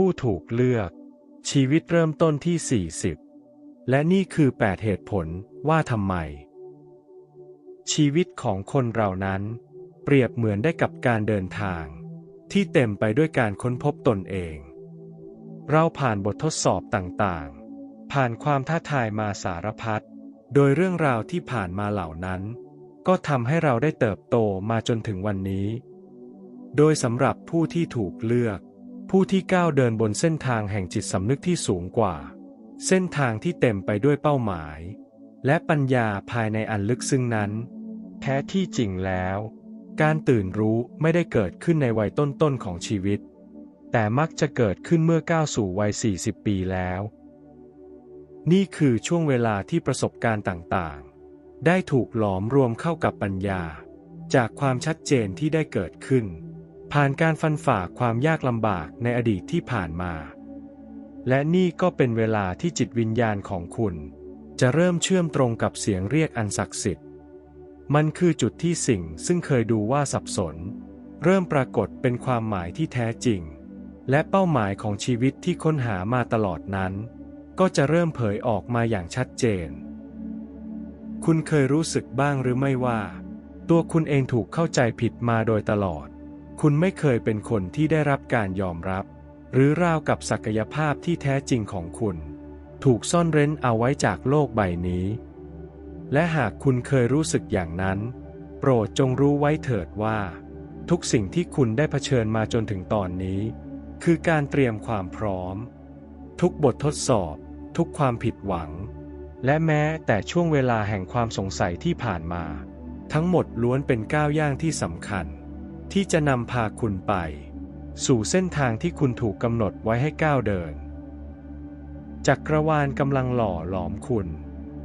ผู้ถูกเลือก ชีวิตเริ่มต้นที่ 40 และนี่คือ 8 เหตุผลว่าทำไม ชีวิตของคนเรานั้น เปรียบเหมือนได้กับการเดินทาง ที่เต็มไปด้วยการค้นพบตนเอง เราผ่านบททดสอบต่างๆ ผ่านความท้าทายมาสารพัดโดยเรื่องราวที่ผ่านมาเหล่านั้น ก็ทำให้เราได้เติบโตมาจนถึงวันนี้ โดยสำหรับผู้ที่ถูกเลือก ผู้ที่ก้าวเดินบนเส้นทางแห่งจิตสำนึกที่สูงกว่า เส้นทางที่เต็มไปด้วยเป้าหมาย และปัญญาภายในอันลึกซึ้งนั้น แท้ที่จริงแล้ว การตื่นรู้ไม่ได้เกิดขึ้นในวัยต้นๆของชีวิต แต่มักจะเกิดขึ้นเมื่อก้าวสู่วัย 40 ปีแล้ว นี่คือช่วงเวลาที่ประสบการณ์ต่างๆ ได้ถูกหลอมรวมเข้ากับปัญญา จากความชัดเจนที่ได้เกิดขึ้น ผ่านการฟันฝ่าความยากลำบากในอดีตที่ผ่านมา และนี่ก็เป็นเวลาที่จิตวิญญาณของคุณ จะเริ่มเชื่อมตรงกับเสียงเรียกอันศักดิ์สิทธิ์ มันคือจุดที่สิ่งซึ่งเคยดูว่าสับสน เริ่มปรากฏเป็นความหมายที่แท้จริง และเป้าหมายของชีวิตที่ค้นหามาตลอดนั้น ก็จะเริ่มเผยออกมาอย่างชัดเจน คุณเคยรู้สึกบ้างหรือไม่ว่า ตัวคุณเองถูกเข้าใจผิดมาโดยตลอด คุณไม่เคยเป็นคนที่ได้รับการยอมรับ หรือราวกับศักยภาพที่แท้จริงของคุณ ถูกซ่อนเร้นเอาไว้จากโลกใบนี้ และหากคุณเคยรู้สึกอย่างนั้น โปรดจงรู้ไว้เถิดว่า ทุกสิ่งที่คุณได้เผชิญมาจนถึงตอนนี้ คือการเตรียมความพร้อม ทุกบททดสอบ ทุกความผิดหวัง และแม้แต่ช่วงเวลาแห่งความสงสัยที่ผ่านมา ทั้งหมดล้วนเป็นก้าวย่างที่สำคัญ ที่จะนำพาคุณไป สู่เส้นทางที่คุณถูกกำหนดไว้ให้ก้าวเดิน จักรวาลกำลังหล่อหลอมคุณ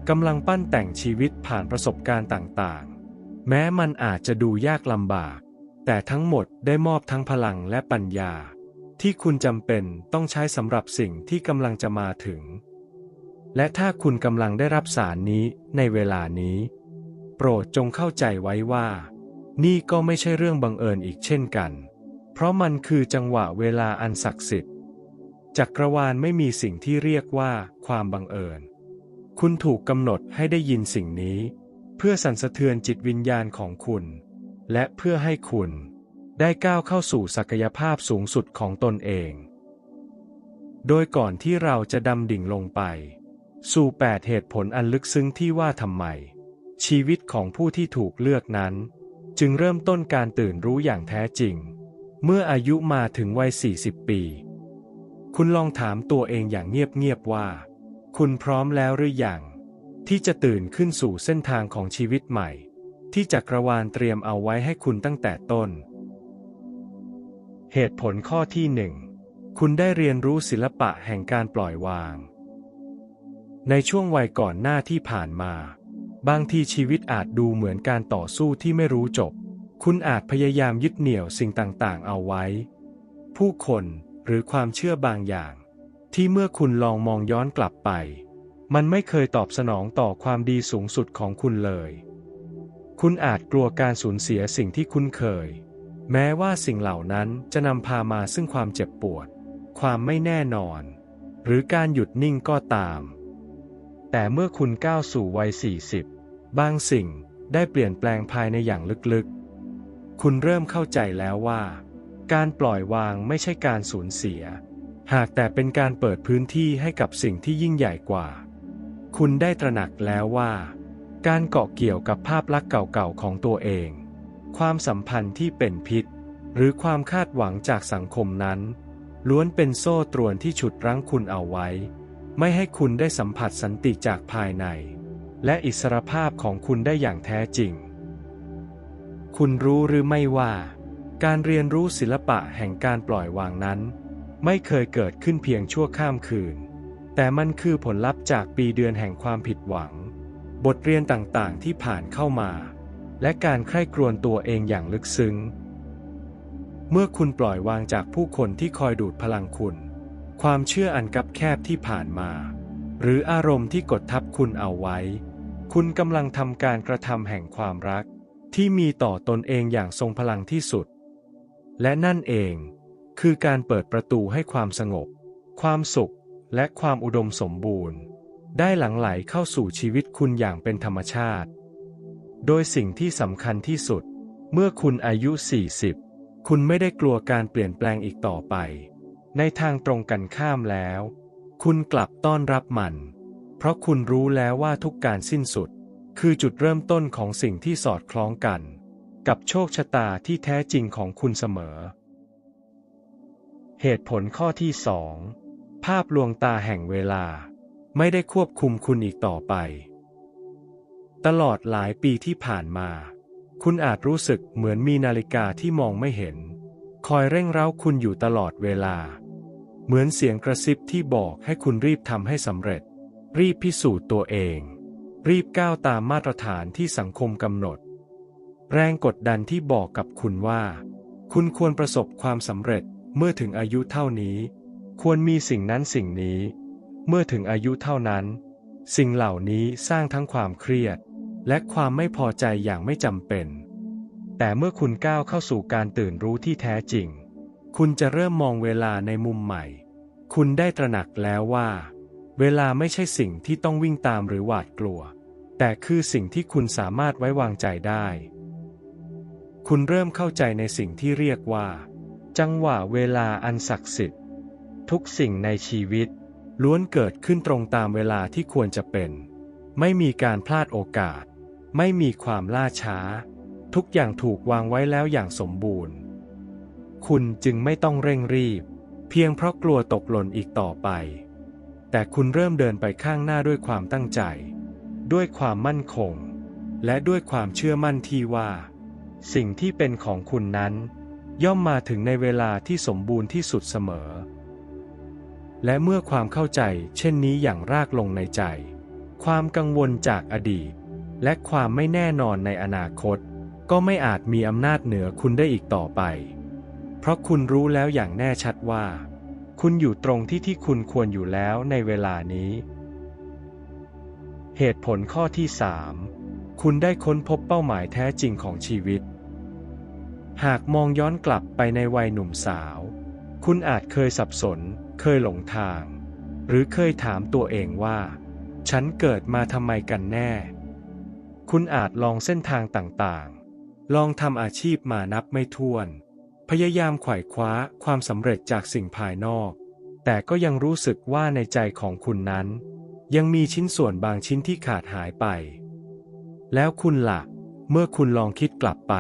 กำลังปั้นแต่งชีวิตผ่านประสบการณ์ต่างๆ แม้มันอาจจะดูยากลำบาก แต่ทั้งหมดได้มอบทั้งพลังและปัญญา ที่คุณจำเป็นต้องใช้สำหรับสิ่งที่กำลังจะมาถึง และถ้าคุณกำลังได้รับสารนี้ในเวลานี้ โปรดจงเข้าใจไว้ว่า นี่ก็ไม่ใช่เรื่องบังเอิญอีกเช่นกัน เพราะมันคือจังหวะเวลาอันศักดิ์สิทธิ์ จักรวาลไม่มีสิ่งที่เรียกว่าความบังเอิญ คุณถูกกำหนดให้ได้ยินสิ่งนี้ เพื่อสั่นสะเทือนจิตวิญญาณของคุณ และเพื่อให้คุณได้ก้าวเข้าสู่ศักยภาพสูงสุดของตนเอง โดยก่อนที่เราจะดำดิ่งลงไป สู่แปดเหตุผลอันลึกซึ้งที่ว่าทำไม ชีวิตของผู้ที่ถูกเลือกนั้น จึงเริ่มต้นการตื่นรู้อย่างแท้จริง เมื่ออายุมาถึงวัย 40 ปี คุณลองถามตัวเองอย่างเงียบๆว่า คุณพร้อมแล้วหรือยัง ที่จะตื่นขึ้นสู่เส้นทางของชีวิตใหม่ ที่จักรวาลเตรียมเอาไว้ให้คุณตั้งแต่ต้น เหตุผลข้อที่หนึ่งคุณได้เรียนรู้ศิลปะแห่งการปล่อยวาง ในช่วงวัยก่อนหน้าที่ผ่านมา บางทีชีวิตอาจดูเหมือนการต่อสู้ที่ไม่รู้จบ คุณอาจพยายามยึดเหนี่ยวสิ่งต่างๆ เอาไว้ ผู้คนหรือความเชื่อบางอย่าง ที่เมื่อคุณลองมองย้อนกลับไป มันไม่เคยตอบสนองต่อความดีสูงสุดของคุณเลย คุณอาจกลัวการสูญเสียสิ่งที่คุ้นเคย แม้ว่าสิ่งเหล่านั้นจะนำพามาซึ่งความเจ็บปวด ความไม่แน่นอน หรือการหยุดนิ่งก็ตาม แต่เมื่อคุณก้าวสู่วัย 40 บางสิ่งได้เปลี่ยนแปลงภายในอย่างลึกๆ คุณเริ่มเข้าใจแล้วว่า การปล่อยวางไม่ใช่การสูญเสีย หากแต่เป็นการเปิดพื้นที่ให้กับสิ่งที่ยิ่งใหญ่กว่า คุณได้ตระหนักแล้วว่า การเกาะเกี่ยวกับภาพลักษณ์เก่าๆของตัวเอง ความสัมพันธ์ที่เป็นพิษ หรือความคาดหวังจากสังคมนั้น ล้วนเป็นโซ่ตรวนที่ฉุดรั้งคุณเอาไว้ ไม่ให้คุณได้สัมผัสสันติจากภายใน และอิสรภาพของคุณได้อย่างแท้จริง คุณรู้หรือไม่ว่า การเรียนรู้ศิลปะแห่งการปล่อยวางนั้น ไม่เคยเกิดขึ้นเพียงชั่วข้ามคืน แต่มันคือผลลัพธ์จากปีเดือนแห่งความผิดหวัง บทเรียนต่างๆที่ผ่านเข้ามา และการใคร่ครวญตัวเองอย่างลึกซึ้ง เมื่อคุณปล่อยวางจากผู้คนที่คอยดูดพลังคุณ ความเชื่ออันกับแคบที่ผ่านมา หรืออารมณ์ที่กดทับคุณเอาไว้ คุณกำลังทำการกระทำแห่งความรัก ที่มีต่อตนเองอย่างทรงพลังที่สุด และนั่นเอง คือการเปิดประตูให้ความสงบ ความสุข และความอุดมสมบูรณ์ ได้หลั่งไหลเข้าสู่ชีวิตคุณอย่างเป็นธรรมชาติ โดยสิ่งที่สำคัญที่สุด เมื่อคุณอายุ 40 คุณไม่ได้กลัวการเปลี่ยนแปลงอีกต่อไป ในทางตรงกันข้ามแล้ว คุณกลับต้อนรับมัน เพราะคุณรู้แล้วว่าทุกการสิ้นสุด คือจุดเริ่มต้นของสิ่งที่สอดคล้องกัน กับโชคชะตาที่แท้จริงของคุณเสมอ เหตุผลข้อที่สองภาพลวงตาแห่งเวลา ไม่ได้ควบคุมคุณอีกต่อไป ตลอดหลายปีที่ผ่านมา คุณอาจรู้สึกเหมือนมีนาฬิกาที่มองไม่เห็น คอยเร่งเร้าคุณอยู่ตลอดเวลา เหมือนเสียงกระซิบที่บอกให้คุณรีบทำให้สำเร็จ รีบพิสูจน์ตัวเอง รีบก้าวตามมาตรฐานที่สังคมกำหนด แรงกดดันที่บอกกับคุณว่า คุณควรประสบความสำเร็จเมื่อถึงอายุเท่านี้ ควรมีสิ่งนั้นสิ่งนี้ เมื่อถึงอายุเท่านั้น สิ่งเหล่านี้สร้างทั้งความเครียด และความไม่พอใจอย่างไม่จำเป็น แต่เมื่อคุณก้าวเข้าสู่การตื่นรู้ที่แท้จริง คุณจะเริ่มมองเวลาในมุมใหม่ คุณได้ตระหนักแล้วว่า เวลาไม่ใช่สิ่งที่ต้องวิ่งตามหรือหวาดกลัว แต่คือสิ่งที่คุณสามารถไว้วางใจได้ คุณเริ่มเข้าใจในสิ่งที่เรียกว่า จังหวะเวลาอันศักดิ์สิทธิ์ ทุกสิ่งในชีวิต ล้วนเกิดขึ้นตรงตามเวลาที่ควรจะเป็น ไม่มีการพลาดโอกาส ไม่มีความล่าช้า ทุกอย่างถูกวางไว้แล้วอย่างสมบูรณ์ คุณจึงไม่ต้องเร่งรีบ เพียงเพราะกลัวตกหล่นอีกต่อไป แต่คุณเริ่มเดินไปข้างหน้าด้วยความตั้งใจ ด้วยความมั่นคง และด้วยความเชื่อมั่นที่ว่า สิ่งที่เป็นของคุณนั้น ย่อมมาถึงในเวลาที่สมบูรณ์ที่สุดเสมอ และเมื่อความเข้าใจเช่นนี้อย่างรากลงในใจ ความกังวลจากอดีต และความไม่แน่นอนในอนาคต ก็ไม่อาจมีอำนาจเหนือคุณได้อีกต่อไป เพราะคุณรู้แล้วอย่างแน่ชัดว่า คุณอยู่ตรงที่ที่คุณควรอยู่แล้วในเวลานี้ เหตุผลข้อที่สามคุณได้ค้นพบเป้าหมายแท้จริงของชีวิต หากมองย้อนกลับไปในวัยหนุ่มสาว คุณอาจเคยสับสน เคยหลงทาง หรือเคยถามตัวเองว่า ฉันเกิดมาทำไมกันแน่ คุณอาจลองเส้นทางต่างๆ ลองทำอาชีพมานับไม่ถ้วน พยายามไขว่คว้าความสำเร็จจากสิ่งภายนอก แต่ก็ยังรู้สึกว่าในใจของคุณนั้น ยังมีชิ้นส่วนบางชิ้นที่ขาดหายไป แล้วคุณละ่ะ เมื่อคุณลองคิดกลับไป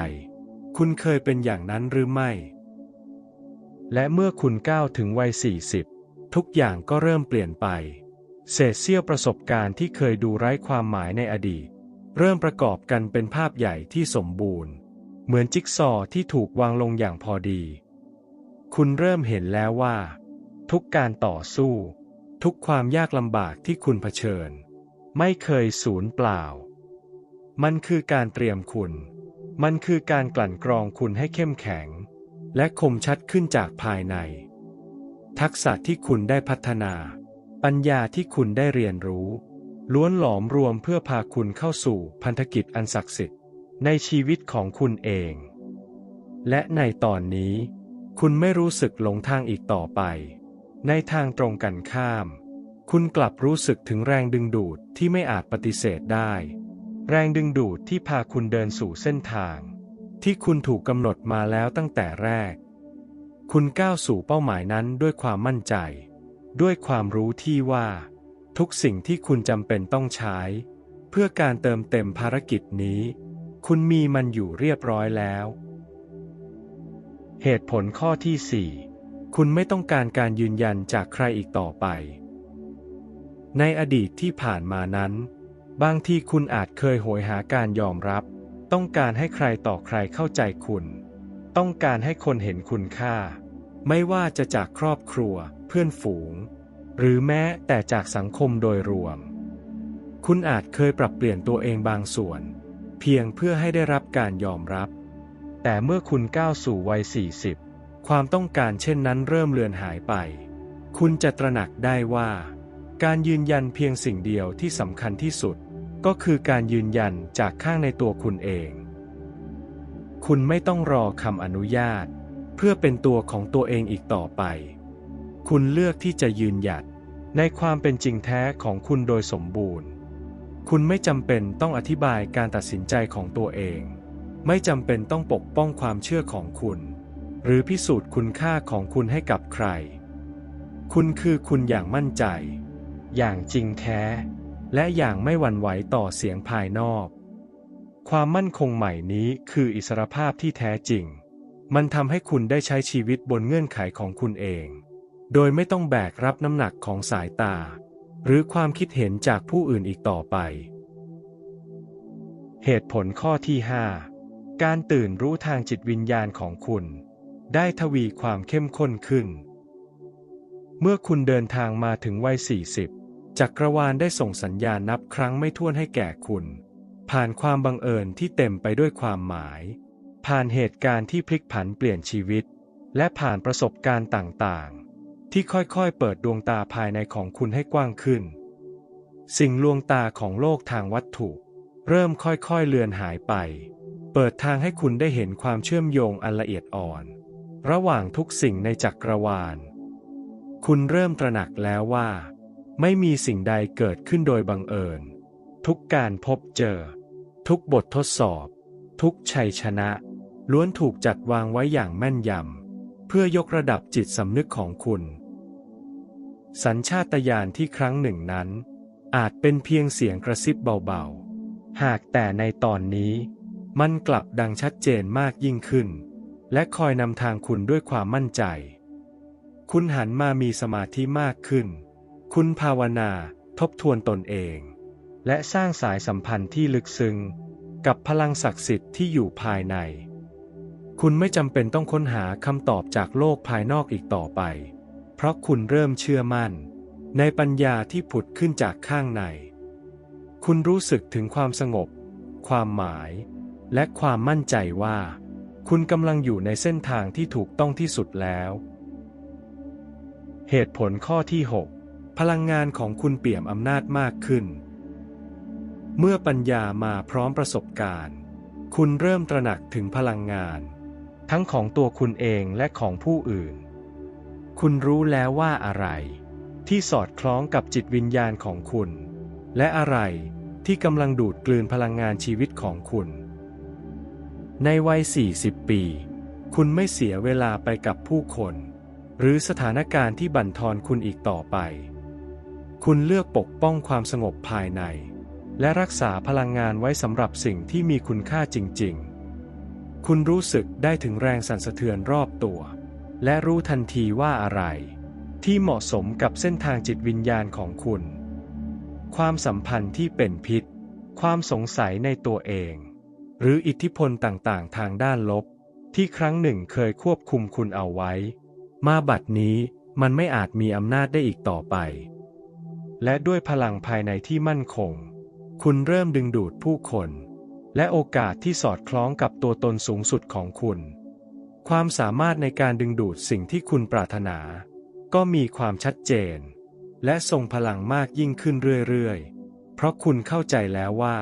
คุณเคยเป็นอย่างนั้นหรือไม่ และเมื่อคุณก้าวถึงวัย 40 ทุกอย่างก็เริ่มเปลี่ยนไป เศษเสี้ยวประสบการณ์ที่เคยดูไร้ความหมายในอดีต เริ่มประกอบกันเป็นภาพใหญ่ที่สมบูรณ์ เหมือนจิ๊กซอว์ที่ถูกวางลงอย่างพอดี คุณเริ่มเห็นแล้วว่า ทุกการต่อสู้ ทุกความยากลำบากที่คุณเผชิญ ไม่เคยสูญเปล่า มันคือการเตรียมคุณ มันคือการกลั่นกรองคุณให้เข้มแข็ง และคมชัดขึ้นจากภายใน ทักษะที่คุณได้พัฒนา ปัญญาที่คุณได้เรียนรู้ ล้วนหลอมรวมเพื่อพาคุณเข้าสู่พันธกิจอันศักดิ์สิทธิ์ ในชีวิตของคุณเอง และในตอนนี้ คุณไม่รู้สึกหลงทางอีกต่อไป ในทางตรงกันข้าม คุณกลับรู้สึกถึงแรงดึงดูดที่ไม่อาจปฏิเสธได้ แรงดึงดูดที่พาคุณเดินสู่เส้นทาง ที่คุณถูกกำหนดมาแล้วตั้งแต่แรก คุณก้าวสู่เป้าหมายนั้นด้วยความมั่นใจ ด้วยความรู้ที่ว่า ทุกสิ่งที่คุณจำเป็นต้องใช้ เพื่อการเติมเต็มภารกิจนี้ คุณมีมันอยู่เรียบร้อยแล้ว เหตุผลข้อที่ 4 คุณไม่ต้องการการยืนยันจากใครอีกต่อไป ในอดีตที่ผ่านมานั้น บางทีคุณอาจเคยโหยหาการยอมรับ ต้องการให้ใครต่อใครเข้าใจคุณ ต้องการให้คนเห็นคุณค่า ไม่ว่าจะจากครอบครัว เพื่อนฝูง หรือแม้แต่จากสังคมโดยรวม คุณอาจเคยปรับเปลี่ยนตัวเองบางส่วน เพียงเพื่อให้ได้รับการยอมรับ แต่เมื่อคุณก้าวสู่วัย 40 ความต้องการเช่นนั้นเริ่มเลือนหายไป คุณจะตระหนักได้ว่า การยืนยันเพียงสิ่งเดียวที่สำคัญที่สุด ก็คือการยืนยันจากข้างในตัวคุณเอง คุณไม่ต้องรอคำอนุญาต เพื่อเป็นตัวของตัวเองอีกต่อไป คุณเลือกที่จะยืนหยัดในความเป็นจริงแท้ของคุณโดยสมบูรณ์ คุณไม่จำเป็นต้องอธิบายการตัดสินใจของตัวเอง ไม่จำเป็นต้องปกป้องความเชื่อของคุณ หรือพิสูจน์คุณค่าของคุณให้กับใคร คุณคือคุณอย่างมั่นใจ อย่างจริงแท้ และอย่างไม่หวั่นไหวต่อเสียงภายนอก ความมั่นคงใหม่นี้คืออิสรภาพที่แท้จริง มันทำให้คุณได้ใช้ชีวิตบนเงื่อนไขของคุณเอง โดยไม่ต้องแบกรับน้ำหนักของสายตา หรือความคิดเห็นจากผู้อื่นอีกต่อไป เหตุผลข้อที่ 5 การตื่นรู้ทางจิตวิญญาณของคุณ ได้ทวีความเข้มข้นขึ้น เมื่อคุณเดินทางมาถึงวัย 40 จักรวาลได้ส่งสัญญาณนับครั้งไม่ถ้วนให้แก่คุณ ผ่านความบังเอิญที่เต็มไปด้วยความหมาย ผ่านเหตุการณ์ที่พลิกผันเปลี่ยนชีวิต และผ่านประสบการณ์ต่างๆ ที่ค่อยๆ เปิดดวงตาภายในของคุณให้กว้างขึ้น สิ่งลวงตาของโลกทางวัตถุ เริ่มค่อยๆ เลือนหายไป เปิดทางให้คุณได้เห็นความเชื่อมโยงอันละเอียดอ่อน ระหว่างทุกสิ่งในจักรวาล คุณเริ่มตระหนักแล้วว่า ไม่มีสิ่งใดเกิดขึ้นโดยบังเอิญ ทุกการพบเจอ ทุกบททดสอบ ทุกชัยชนะ ล้วนถูกจัดวางไว้อย่างแม่นยำเพื่อยกระดับจิตสำนึกของคุณ สัญชาตญาณที่ครั้งหนึ่งนั้น อาจเป็นเพียงเสียงกระซิบเบาๆ หากแต่ในตอนนี้ มันกลับดังชัดเจนมากยิ่งขึ้น และคอยนำทางคุณด้วยความมั่นใจ คุณหันมามีสมาธิมากขึ้น คุณภาวนาทบทวนตนเอง และสร้างสายสัมพันธ์ที่ลึกซึ้งกับพลังศักดิ์สิทธิ์ที่อยู่ภายใน คุณไม่จำเป็นต้องค้นหาคำตอบจากโลกภายนอกอีกต่อไป เพราะคุณเริ่มเชื่อมั่น ในปัญญาที่ผุดขึ้นจากข้างใน คุณรู้สึกถึงความสงบ ความหมาย และความมั่นใจว่า คุณกำลังอยู่ในเส้นทางที่ถูกต้องที่สุดแล้ว เหตุผลข้อที่ 6 พลังงานของคุณเปี่ยมอำนาจมากขึ้น เมื่อปัญญามาพร้อมประสบการณ์ คุณเริ่มตระหนักถึงพลังงาน ทั้งของตัวคุณเองและของผู้อื่น คุณรู้แล้วว่าอะไร ที่สอดคล้องกับจิตวิญญาณของคุณ และอะไรที่กำลังดูดกลืนพลังงานชีวิตของคุณ ในวัย 40 ปี คุณไม่เสียเวลาไปกับผู้คน หรือสถานการณ์ที่บั่นทอนคุณอีกต่อไป คุณเลือกปกป้องความสงบภายใน และรักษาพลังงานไว้สำหรับสิ่งที่มีคุณค่าจริง ๆ คุณรู้สึกได้ถึงแรงสั่นสะเทือนรอบตัว และรู้ทันทีว่าอะไร ที่เหมาะสมกับเส้นทางจิตวิญญาณของคุณ ความสัมพันธ์ที่เป็นพิษ ความสงสัยในตัวเอง หรืออิทธิพลต่างๆ ทางด้านลบ ที่ครั้งหนึ่งเคยควบคุมคุณเอาไว้ มาบัดนี้มันไม่อาจมีอำนาจได้อีกต่อไป และด้วยพลังภายในที่มั่นคง คุณเริ่มดึงดูดผู้คน และโอกาสที่สอดคล้องกับตัวตนสูงสุดของคุณ ความสามารถในการดึงดูดสิ่งที่คุณปรารถนา ก็มีความชัดเจน และทรงพลังมากยิ่งขึ้นเรื่อยๆ เพราะคุณเข้าใจแล้วว่า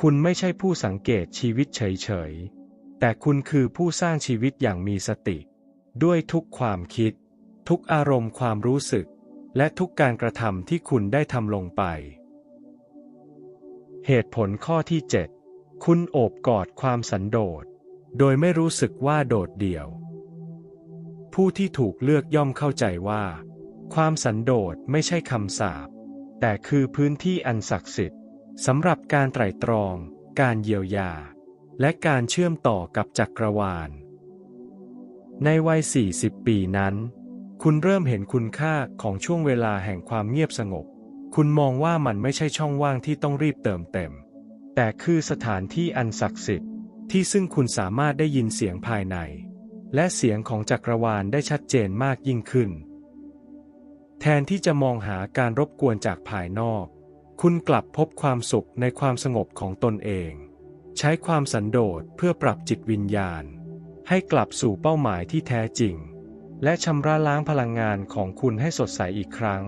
คุณไม่ใช่ผู้สังเกตชีวิตเฉยๆ แต่คุณคือผู้สร้างชีวิตอย่างมีสติ ด้วยทุกความคิด ทุกอารมณ์ความรู้สึก และทุกการกระทำที่คุณได้ทำลงไป เหตุผลข้อที่ 7 คุณโอบกอดความสันโดษ โดยไม่รู้สึกว่าโดดเดี่ยว ผู้ที่ถูกเลือกย่อมเข้าใจว่า ความสันโดษไม่ใช่คำสาปแต่คือพื้นที่อันศักดิ์สิทธิ์สำหรับการไตร่ตรอง การเยียวยา และการเชื่อมต่อกับจักรวาล ในวัย 40 ปีนั้น คุณเริ่มเห็นคุณค่าของช่วงเวลาแห่งความเงียบสงบ คุณมองว่ามันไม่ใช่ช่องว่างที่ต้องรีบเติมเต็ม แต่คือสถานที่อันศักดิ์สิทธิ์ ที่ซึ่งคุณสามารถได้ยินเสียงภายใน และเสียงของจักรวาลได้ชัดเจนมากยิ่งขึ้น แทนที่จะมองหาการรบกวนจากภายนอก คุณกลับพบความสุขในความสงบของตนเอง ใช้ความสันโดษเพื่อปรับจิตวิญญาณ ให้กลับสู่เป้าหมายที่แท้จริง และชำระล้างพลังงานของคุณให้สดใสอีกครั้ง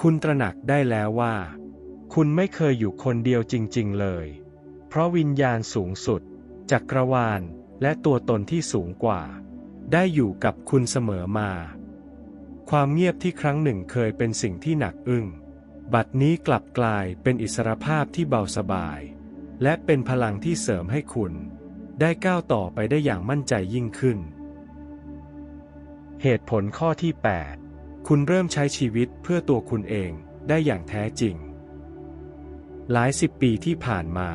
คุณตระหนักได้แล้วว่า คุณไม่เคยอยู่คนเดียวจริง ๆ เลย เพราะวิญญาณสูงสุด จักรวาลและตัวตนที่สูงกว่า ได้อยู่กับคุณเสมอมา ความเงียบที่ครั้งหนึ่งเคยเป็นสิ่งที่หนักอึ้ง บัดนี้กลับกลายเป็นอิสรภาพที่เบาสบาย และเป็นพลังที่เสริมให้คุณ ได้ก้าวต่อไปได้อย่างมั่นใจยิ่งขึ้น เหตุผลข้อที่ 8 คุณเริ่มใช้ชีวิตเพื่อตัวคุณเองได้อย่างแท้จริง หลายสิบปีที่ผ่านมา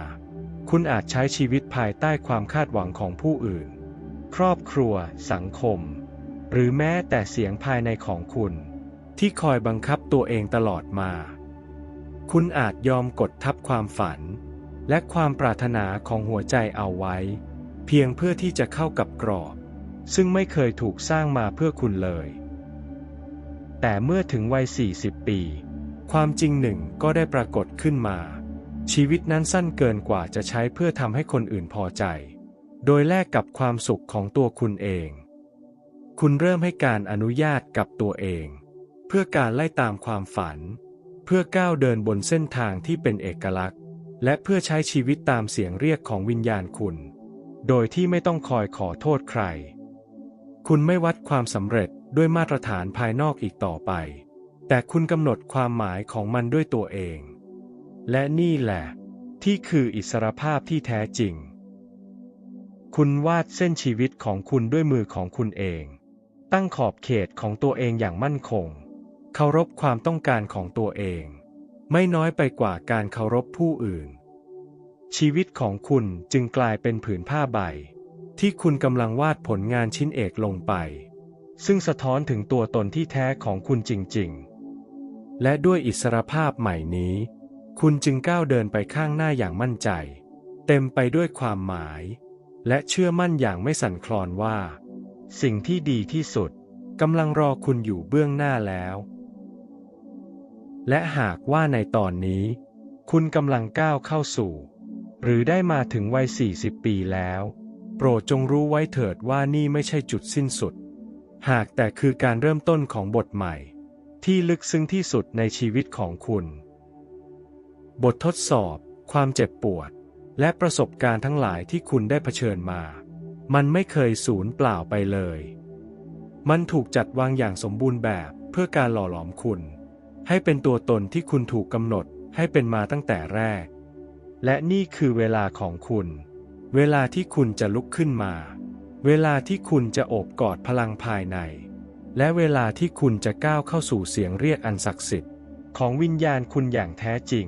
คุณอาจใช้ชีวิตภายใต้ความคาดหวังของผู้อื่น ครอบครัว สังคม หรือแม้แต่เสียงภายในของคุณ ที่คอยบังคับตัวเองตลอดมา คุณอาจยอมกดทับความฝัน และความปรารถนาของหัวใจเอาไว้ เพียงเพื่อที่จะเข้ากับกรอบ ซึ่งไม่เคยถูกสร้างมาเพื่อคุณเลย แต่เมื่อถึงวัย 40 ปี ความจริงหนึ่งก็ได้ปรากฏขึ้นมา ชีวิตนั้นสั้นเกินกว่าจะใช้เพื่อทำให้คนอื่นพอใจ โดยแลกกับความสุขของตัวคุณเอง คุณเริ่มให้การอนุญาตกับตัวเอง เพื่อการไล่ตามความฝัน เพื่อก้าวเดินบนเส้นทางที่เป็นเอกลักษณ์ และเพื่อใช้ชีวิตตามเสียงเรียกของวิญญาณคุณ โดยที่ไม่ต้องคอยขอโทษใคร คุณไม่วัดความสำเร็จด้วยมาตรฐานภายนอกอีกต่อไป แต่คุณกำหนดความหมายของมันด้วยตัวเอง และนี่แหละ ที่คืออิสรภาพที่แท้จริง คุณวาดเส้นชีวิตของคุณด้วยมือของคุณเอง ตั้งขอบเขตของตัวเองอย่างมั่นคง เคารพความต้องการของตัวเอง ไม่น้อยไปกว่าการเคารพผู้อื่น ชีวิตของคุณจึงกลายเป็นผืนผ้าใบ ที่คุณกำลังวาดผลงานชิ้นเอกลงไป ซึ่งสะท้อนถึงตัวตนที่แท้ของคุณจริง ๆ และด้วยอิสรภาพใหม่นี้ คุณจึงก้าวเดินไปข้างหน้าอย่างมั่นใจ เต็มไปด้วยความหมาย และเชื่อมั่นอย่างไม่สั่นคลอนว่า สิ่งที่ดีที่สุดกำลังรอคุณอยู่เบื้องหน้าแล้ว และหากว่าในตอนนี้ คุณกำลังก้าวเข้าสู่ หรือได้มาถึงวัย 40 ปีแล้ว โปรดจงรู้ไว้เถิดว่านี่ไม่ใช่จุดสิ้นสุด หากแต่คือการเริ่มต้นของบทใหม่ ที่ลึกซึ้งที่สุดในชีวิตของคุณ บททดสอบ ความเจ็บปวด และประสบการณ์ทั้งหลายที่คุณได้เผชิญมา มันไม่เคยสูญเปล่าไปเลย มันถูกจัดวางอย่างสมบูรณ์แบบเพื่อการหล่อหลอมคุณ ให้เป็นตัวตนที่คุณถูกกำหนดให้เป็นมาตั้งแต่แรก และนี่คือเวลาของคุณ เวลาที่คุณจะลุกขึ้นมา เวลาที่คุณจะโอบกอดพลังภายใน และเวลาที่คุณจะก้าวเข้าสู่เสียงเรียกอันศักดิ์สิทธิ์ของวิญญาณคุณอย่างแท้จริง